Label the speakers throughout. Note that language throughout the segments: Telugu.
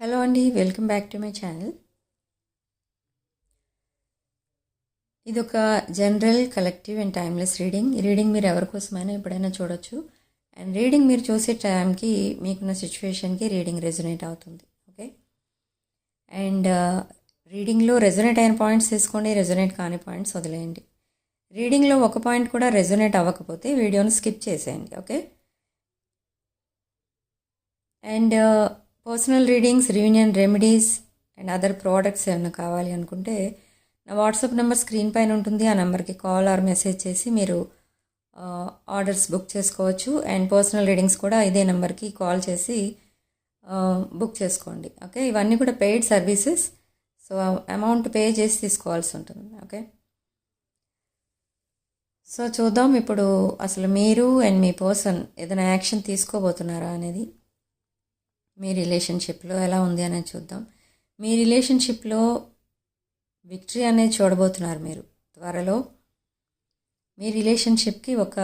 Speaker 1: హలో అండి welcome back to my channel. ఇది ఒక general collective and timeless reading. ఈ రీడింగ్ మీరు ఎవరికోసమైనా ఎప్పుడైనా చూడొచ్చు. అండ్ రీడింగ్ మీరు చూసే టైంకి మీకున్న సిచ్యువేషన్కి రీడింగ్ రెజొనేట్ అవుతుంది. ఓకే? అండ్ రీడింగ్లో రెజొనేట్ అయిన పాయింట్స్ తీసుకోండి రెజొనేట్ కాని పాయింట్స్ వదిలేయండి. రీడింగ్లో ఒక పాయింట్ కూడా రెజొనేట్ అవ్వకపోతే వీడియోని స్కిప్ చేసేయండి. Okay? And personal readings reunion remedies and other products ఏమైనా కావాలి అనుకుంటే నా వాట్సాప్ నెంబర్ స్క్రీన్ పైన ఉంటుంది. ఆ నెంబర్కి కాల్ ఆర్ మెసేజ్ చేసి మీరు ఆర్డర్స్ బుక్ చేసుకోవచ్చు. అండ్ పర్సనల్ రీడింగ్స్ కూడా ఇదే నెంబర్కి కాల్ చేసి బుక్ చేసుకోండి. ఓకే? ఇవన్నీ కూడా paid services. So amount pay చేసి తీసుకోవాల్సి ఉంటుంది. ఓకే? సో చూద్దాం. ఇప్పుడు అసలు మీరు అండ్ మీ పర్సన్ ఏదైనా యాక్షన్ తీసుకోబోతున్నారా అనేది. మీ రిలేషన్షిప్లో ఎలా ఉంది అనేది చూద్దాం. మీ రిలేషన్షిప్లో విక్టరీ అనేది చూడబోతున్నారు మీరు. త్వరలో మీ రిలేషన్షిప్కి ఒక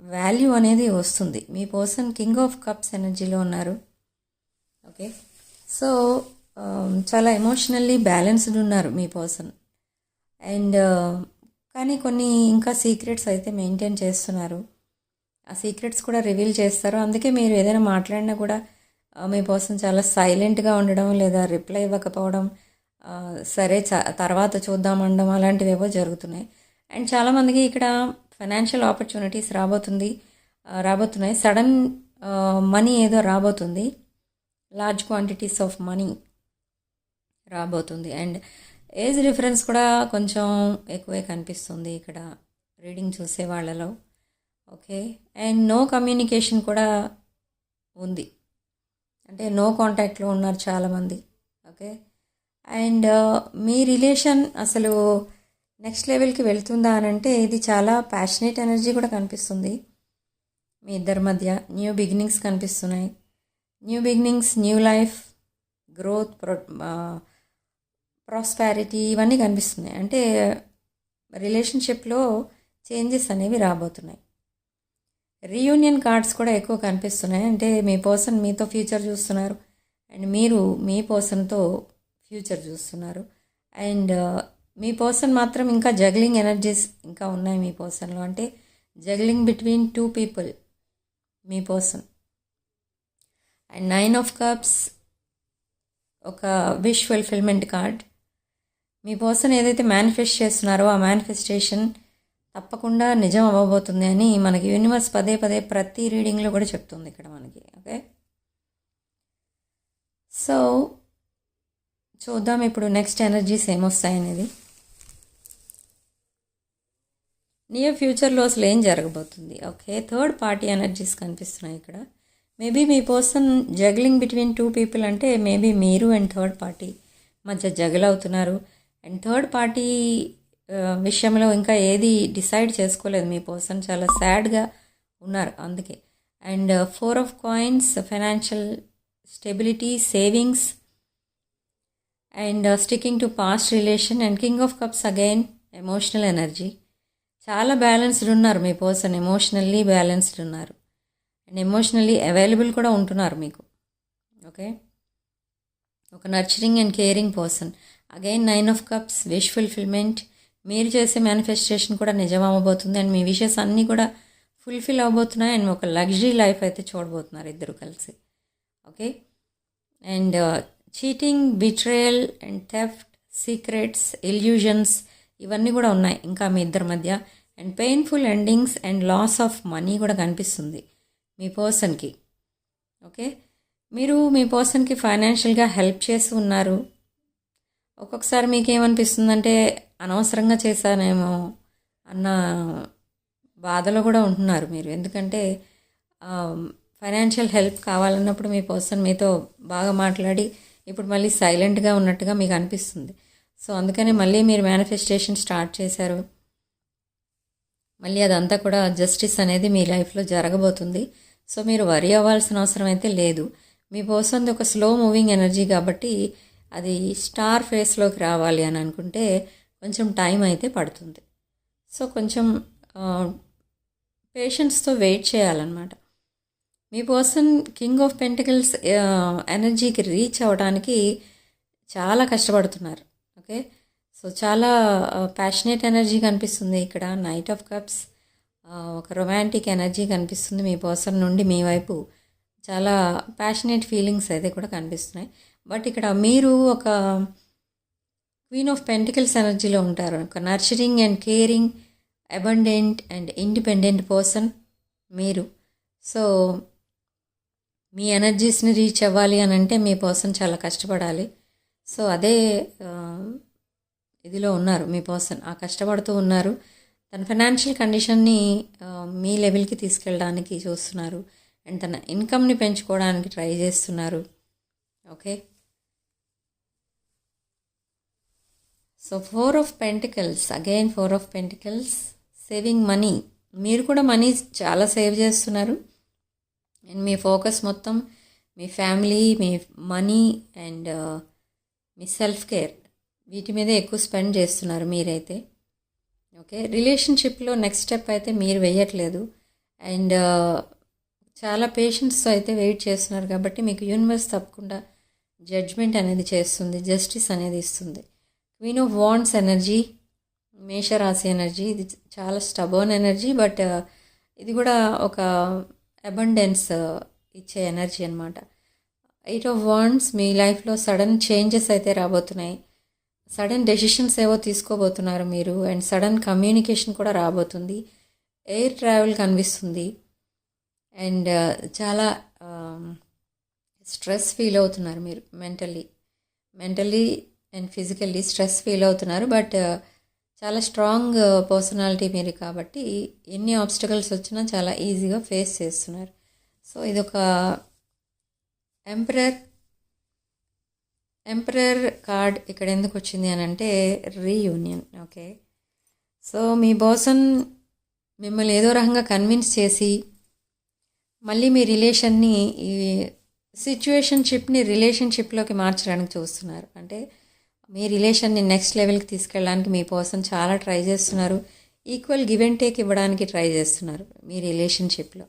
Speaker 1: వాల్యూ అనేది వస్తుంది. మీ పర్సన్ కింగ్ ఆఫ్ కప్స్ ఎనర్జీలో ఉన్నారు. ఓకే. సో చాలా ఎమోషనల్లీ బ్యాలెన్స్డ్ ఉన్నారు మీ పర్సన్. అండ్ కానీ కొన్ని ఇంకా సీక్రెట్స్ అయితే మెయింటైన్ చేస్తున్నారు. ఆ సీక్రెట్స్ కూడా రివీల్ చేస్తారు. అందుకే మీరు ఏదైనా మాట్లాడినా కూడా మీ కోసం చాలా సైలెంట్గా ఉండడం లేదా రిప్లై ఇవ్వకపోవడం సరే తర్వాత చూద్దామనడం అలాంటివి ఏవో జరుగుతున్నాయి. అండ్ చాలామందికి ఇక్కడ ఫైనాన్షియల్ ఆపర్చునిటీస్ రాబోతుంది రాబోతున్నాయి. సడన్ మనీ ఏదో రాబోతుంది. లార్జ్ క్వాంటిటీస్ ఆఫ్ మనీ రాబోతుంది. అండ్ ఏజ్ రిఫరెన్స్ కూడా కొంచెం ఎక్కువే కనిపిస్తుంది ఇక్కడ రీడింగ్ చూసే వాళ్ళలో. ఓకే? అండ్ నో కమ్యూనికేషన్ కూడా ఉంది. అంటే నో కాంటాక్ట్లో ఉన్నారు చాలామంది. ఓకే అండ్ uh, మీ రిలేషన్ అసలు నెక్స్ట్ లెవెల్కి వెళ్తుందా అని అంటే ఇది చాలా ప్యాషనేట్ ఎనర్జీ కూడా కనిపిస్తుంది. మీ ఇద్దరి మధ్య న్యూ బిగినింగ్స్ కనిపిస్తున్నాయి. New beginnings new life growth pro prosperity ఇవన్నీ కనిపిస్తున్నాయి. అంటే రిలేషన్షిప్లో చేంజెస్ అనేవి రాబోతున్నాయి. రీయూనియన్ కార్డ్స్ కూడా ఎక్కువ కనిపిస్తున్నాయి. అంటే మీ పర్సన్ మీతో ఫ్యూచర్ చూస్తున్నారు. అండ్ మీరు మీ పర్సన్తో ఫ్యూచర్ చూస్తున్నారు. అండ్ uh, మీ పర్సన్ మాత్రం ఇంకా జగ్లింగ్ ఎనర్జీస్ ఇంకా ఉన్నాయి మీ పర్సన్లో అంటే juggling between two people me person and nine of cups ఒక విష్ ఫుల్ఫిల్మెంట్ కార్డ్ మీ పర్సన్ ఏదైతే మేనిఫెస్ట్ చేస్తున్నారో ఆ మేనిఫెస్టేషన్ తప్పకుండా నిజం అవ్వబోతుంది అని మనకి యూనివర్స్ పదే పదే ప్రతి రీడింగ్లో కూడా చెప్తుంది ఇక్కడ మనకి ఓకే? సో చూద్దాం ఇప్పుడు నెక్స్ట్ ఎనర్జీస్ ఏమొస్తాయనేది. నియర్ ఫ్యూచర్లో అసలు ఏం జరగబోతుంది? ఓకే థర్డ్ పార్టీ ఎనర్జీస్ కనిపిస్తున్నాయి ఇక్కడ. మేబీ మీ person juggling between two people అంటే మేబీ మీరు అండ్ థర్డ్ పార్టీ మధ్య జగల్ అవుతున్నారు అండ్ థర్డ్ పార్టీ విషయంలో ఇంకా ఏది డిసైడ్ చేసుకోలేదు. మీ పర్సన్ చాలా సాడ్గా ఉన్నారు అందుకే. And four of coins financial stability savings and sticking to past relation and king of cups again emotional energy. చాలా బ్యాలెన్స్డ్ ఉన్నారు మీ పర్సన్. ఎమోషనల్లీ బ్యాలెన్స్డ్ ఉన్నారు. అండ్ ఎమోషనల్లీ అవైలబుల్ కూడా ఉంటున్నారు మీకు. ఓకే? ఒక nurturing and caring person. Again nine of cups wish fulfilment మీరు చేసే మేనిఫెస్టేషన్ కూడా నిజం అవ్వబోతుంది అండ్ మీ విషెస్ అన్నీ కూడా ఫుల్ఫిల్ అవ్వబోతున్నాయి అండ్ ఒక లగ్జరీ లైఫ్ అయితే చూడబోతున్నారు ఇద్దరు కలిసి. Okay and cheating betrayal and theft secrets illusions ఇవన్నీ కూడా ఉన్నాయి. ఇంకా మీ ఇద్దరి మధ్య. And painful endings and loss of money కూడా కనిపిస్తుంది మీ పర్సన్కి ఓకే మీరు మీ పర్సన్కి ఫైనాన్షియల్గా హెల్ప్ చేసి ఉన్నారు. ఒక్కొక్కసారి మీకు ఏమనిపిస్తుందంటే అనవసరంగా చేశానేమో అన్న బాధలో కూడా ఉంటున్నారు మీరు. ఎందుకంటే ఫైనాన్షియల్ హెల్ప్ కావాలన్నప్పుడు మీ పర్సన్ మీతో బాగా మాట్లాడి ఇప్పుడు మళ్ళీ సైలెంట్గా ఉన్నట్టుగా మీకు అనిపిస్తుంది. సో అందుకని మళ్ళీ మీరు మేనిఫెస్టేషన్ స్టార్ట్ చేశారు. మళ్ళీ అదంతా కూడా జస్టిస్ అనేది మీ లైఫ్లో జరగబోతుంది. సో మీరు వరి అవ్వాల్సిన అవసరం అయితే లేదు. మీ పర్సన్ ఒక స్లో మూవింగ్ ఎనర్జీ కాబట్టి అది స్టార్ ఫేస్లోకి రావాలి అని అనుకుంటే కొంచెం టైం అయితే పడుతుంది. సో కొంచెం పేషెన్స్తో వెయిట్ చేయాలన్నమాట. మీ పర్సన్ కింగ్ ఆఫ్ పెంటికల్స్ ఎనర్జీకి రీచ్ అవ్వడానికి చాలా కష్టపడుతున్నారు. ఓకే సో చాలా ప్యాషనేట్ ఎనర్జీ కనిపిస్తుంది ఇక్కడ. నైట్ ఆఫ్ కప్స్ ఒక రొమాంటిక్ ఎనర్జీ కనిపిస్తుంది మీ పర్సన్ నుండి మీ వైపు. చాలా ప్యాషనేట్ ఫీలింగ్స్ అయితే కూడా కనిపిస్తున్నాయి. బట్ ఇక్కడ మీరు ఒక క్వీన్ ఆఫ్ పెంటికల్స్ ఎనర్జీలో ఉంటారు. ఒక nurturing and caring abundant and independent person మీరు. సో మీ ఎనర్జీస్ని రీచ్ అవ్వాలి అని అంటే మీ పర్సన్ చాలా కష్టపడాలి. సో అదే ఇదిలో ఉన్నారు మీ పర్సన్. ఆ కష్టపడుతూ ఉన్నారు. తన ఫైనాన్షియల్ కండిషన్ని మీ లెవెల్కి తీసుకెళ్ళడానికి చూస్తున్నారు. అండ్ తన ఇన్కమ్ని పెంచుకోవడానికి ట్రై చేస్తున్నారు. Okay? So four of pentacles again four of pentacles saving money మీరు కూడా మనీ చాలా సేవ్ చేస్తున్నారు. అండ్ మీ ఫోకస్ మొత్తం మీ ఫ్యామిలీ మీ మనీ అండ్ uh, మీ సెల్ఫ్ కేర్ వీటి మీదే ఎక్కువ స్పెండ్ చేస్తున్నారు మీరైతే. ఓకే రిలేషన్షిప్లో నెక్స్ట్ స్టెప్ అయితే మీరు వేయట్లేదు. అండ్ uh, చాలా పేషెంట్స్తో అయితే వెయిట్ చేస్తున్నారు. కాబట్టి మీకు యూనివర్స్ తప్పకుండా జడ్జ్మెంట్ అనేది చేస్తుంది. జస్టిస్ అనేది ఇస్తుంది. క్వీన్ ఆఫ్ వాండ్స్ ఎనర్జీ మేషరాశి ఎనర్జీ ఇది చాలా స్టబర్న్ ఎనర్జీ బట్ ఇది కూడా ఒక అబండెన్స్ uh, ఇచ్చే ఎనర్జీ అనమాట ఎయిట్ ఆఫ్ వాండ్స్ మీ లైఫ్లో సడన్ చేంజెస్ అయితే రాబోతున్నాయి. సడన్ డెసిషన్స్ ఏవో తీసుకోబోతున్నారు మీరు అండ్ సడన్ కమ్యూనికేషన్ కూడా రాబోతుంది. ఎయిర్ ట్రావెల్ కనిపిస్తుంది. అండ్ uh, చాలా um, స్ట్రెస్ ఫీల్ అవుతున్నారు మీరు mentally mentally and physically stress feel అవుతున్నారు. బట్ uh, చాలా స్ట్రాంగ్ uh, పర్సనాలిటీ మీరు కాబట్టి ఎన్ని ఆబ్స్టకల్స్ వచ్చినా చాలా ఈజీగా ఫేస్ చేస్తున్నారు. సో ఇదొక ఎంపరర్ ఎంపరర్ కార్డ్ ఇక్కడ ఎందుకు వచ్చింది అని అంటే రీయూనియన్ ఓకే? సో మీ పర్సన్ మిమ్మల్ని ఏదో రకంగా కన్విన్స్ చేసి మళ్ళీ మీ రిలేషన్ని ఈ సిచ్యువేషన్షిప్ని రిలేషన్షిప్లోకి మార్చడానికి చూస్తున్నారు. అంటే మీ రిలేషన్ని నెక్స్ట్ లెవెల్కి తీసుకెళ్ళడానికి మీ పర్సన్ చాలా ట్రై చేస్తున్నారు. ఈక్వల్ గివ్ అండ్ టేక్ ఇవ్వడానికి ట్రై చేస్తున్నారు మీ రిలేషన్షిప్లో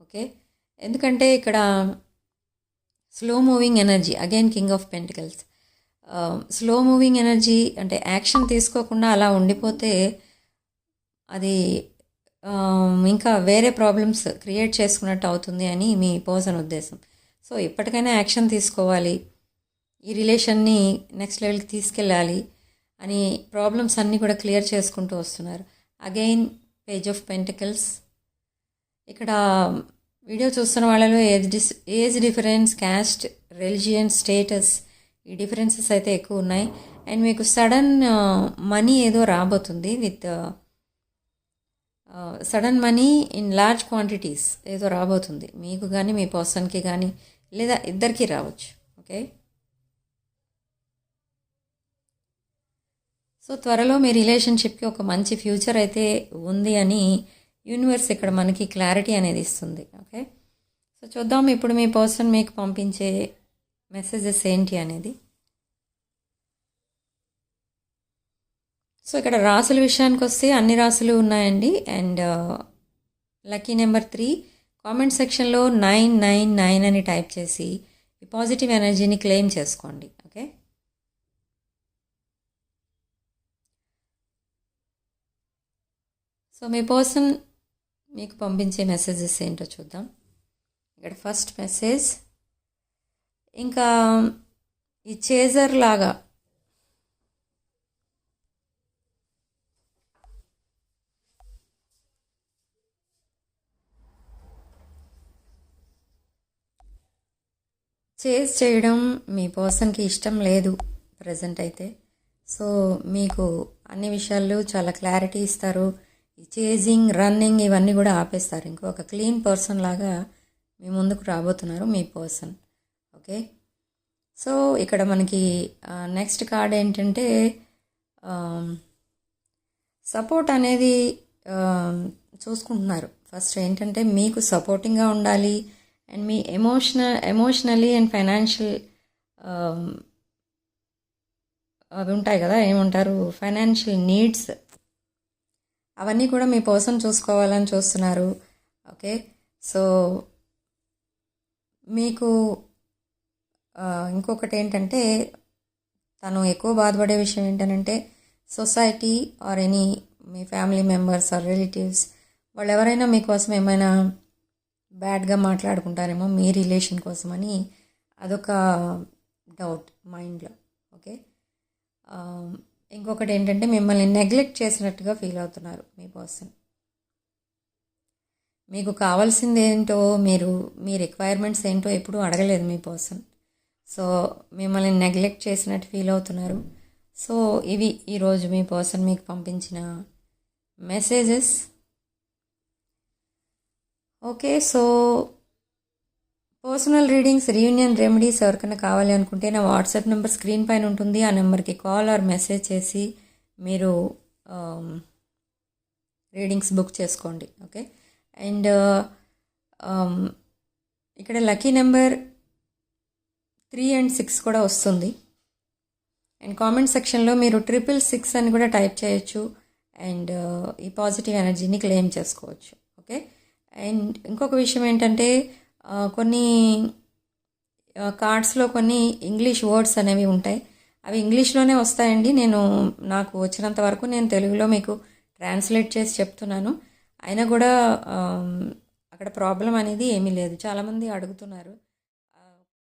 Speaker 1: ఓకే ఎందుకంటే ఇక్కడ slow moving energy again king of pentacles slow moving energy అంటే యాక్షన్ తీసుకోకుండా అలా ఉండిపోతే అది um, ఇంకా వేరే ప్రాబ్లమ్స్ క్రియేట్ చేసుకున్నట్టు అవుతుంది అని మీ పర్సన్ ఉద్దేశం. సో ఇప్పటికైనా యాక్షన్ తీసుకోవాలి. ఈ రిలేషన్ని నెక్స్ట్ లెవెల్కి తీసుకెళ్ళాలి అని ప్రాబ్లమ్స్ అన్నీ కూడా క్లియర్ చేసుకుంటూ వస్తున్నారు. అగైన్ పేజ్ ఆఫ్ పెంటికల్స్ ఇక్కడ um, వీడియో చూస్తున్న వాళ్ళలో age dis age difference caste religion status ఈ డిఫరెన్సెస్ అయితే ఎక్కువ ఉన్నాయి. అండ్ మీకు సడన్ మనీ uh, ఏదో రాబోతుంది with sudden money in large quantities ఏదో రాబోతుంది. మీకు కానీ మీ పర్సన్కి కానీ లేదా ఇద్దరికీ రావచ్చు. ఓకే సో త్వరలో మీ రిలేషన్షిప్కి ఒక మంచి ఫ్యూచర్ అయితే ఉంది అని యూనివర్స్ ఇక్కడ మనకి క్లారిటీ అనేది ఇస్తుంది ఓకే? సో చూద్దాం ఇప్పుడు మీ పర్సన్ మీకు పంపించే మెసేజెస్ ఏంటి అనేది. సో ఇక్కడ రాసుల విషయానికి వస్తే అన్ని రాసులు ఉన్నాయండి. And lucky number three comment సెక్షన్లో నైన్ నైన్ నైన్ అని టైప్ చేసి ఈ పాజిటివ్ ఎనర్జీని క్లెయిమ్ చేసుకోండి ఓకే సో మీ కోసం మీకు పంపించే మెసేజెస్ ఏంటో చూద్దాం. ఇక్కడ ఫస్ట్ మెసేజ్ ఇంకా ఈ చేజర్ లాగా చేజ్ చేయడం మీ పర్సన్కి ఇష్టం లేదు ప్రజెంట్ అయితే. సో మీకు అన్ని విషయాలు చాలా క్లారిటీ ఇస్తారు. ఈ చేజింగ్ రన్నింగ్ ఇవన్నీ కూడా ఆపేస్తారు. ఇంకో ఒక క్లీన్ పర్సన్ లాగా మీ ముందుకు రాబోతున్నారు మీ పర్సన్. ఓకే? సో ఇక్కడ మనకి నెక్స్ట్ కార్డ్ ఏంటంటే సపోర్ట్ అనేది చూసుకుంటున్నారు. ఫస్ట్ ఏంటంటే మీకు సపోర్టింగ్గా ఉండాలి. అండ్ మీ ఎమోషనల్ ఎమోషనలీ అండ్ ఫైనాన్షియల్ అవి ఉంటాయి కదా ఏమంటారు? ఫైనాన్షియల్ నీడ్స్ అవన్నీ కూడా మీ పర్సన్ చూసుకోవాలని చూస్తున్నారు. ఓకే? సో మీకు ఇంకొకటి ఏంటంటే తను ఎక్కువ బాధపడే విషయం ఏంటంటే సొసైటీ ఆర్ ఎనీ మీ ఫ్యామిలీ మెంబర్స్ ఆర్ రిలేటివ్స్ వాళ్ళు ఎవరైనా మీకోసం ఏమైనా బ్యాడ్గా మాట్లాడుకుంటారేమో మీ రిలేషన్ కోసమని అదొక డౌట్ మైండ్లో. ఓకే? ఇంకొకటి ఏంటంటే మిమ్మల్ని నెగ్లెక్ట్ చేసినట్టుగా ఫీల్ అవుతున్నారు మీ పర్సన్. మీకు కావాల్సింది ఏంటో మీరు మీ రిక్వైర్మెంట్స్ ఏంటో ఎప్పుడూ అడగలేదు మీ పర్సన్. సో మిమ్మల్ని నెగ్లెక్ట్ చేసినట్టు ఫీల్ అవుతున్నారు. సో ఇవి ఈరోజు మీ పర్సన్ మీకు పంపించిన messages. Okay so personal readings reunion remedies ఎవరికైనా కావాలి అనుకుంటే నా వాట్సాప్ నెంబర్ స్క్రీన్ పైన ఉంటుంది. ఆ నెంబర్కి కాల్ ఆర్ మెసేజ్ చేసి మీరు రీడింగ్స్ బుక్ చేసుకోండి. ఓకే? అండ్ ఇక్కడ lucky number three and six కూడా వస్తుంది. అండ్ కామెంట్ సెక్షన్లో మీరు ట్రిపుల్ సిక్స్ అని కూడా టైప్ చేయొచ్చు. అండ్ ఈ పాజిటివ్ ఎనర్జీని క్లెయిమ్ చేసుకోవచ్చు. ఓకే? అండ్ ఇంకొక విషయం ఏంటంటే కొన్ని కార్డ్స్లో కొన్ని ఇంగ్లీష్ వర్డ్స్ అనేవి ఉంటాయి. అవి ఇంగ్లీష్లోనే వస్తాయండి. నేను నాకు వచ్చినంత వరకు నేను తెలుగులో మీకు ట్రాన్స్లేట్ చేసి చెప్తున్నాను. అయినా కూడా అక్కడ ప్రాబ్లం అనేది ఏమీ లేదు. చాలామంది అడుగుతున్నారు.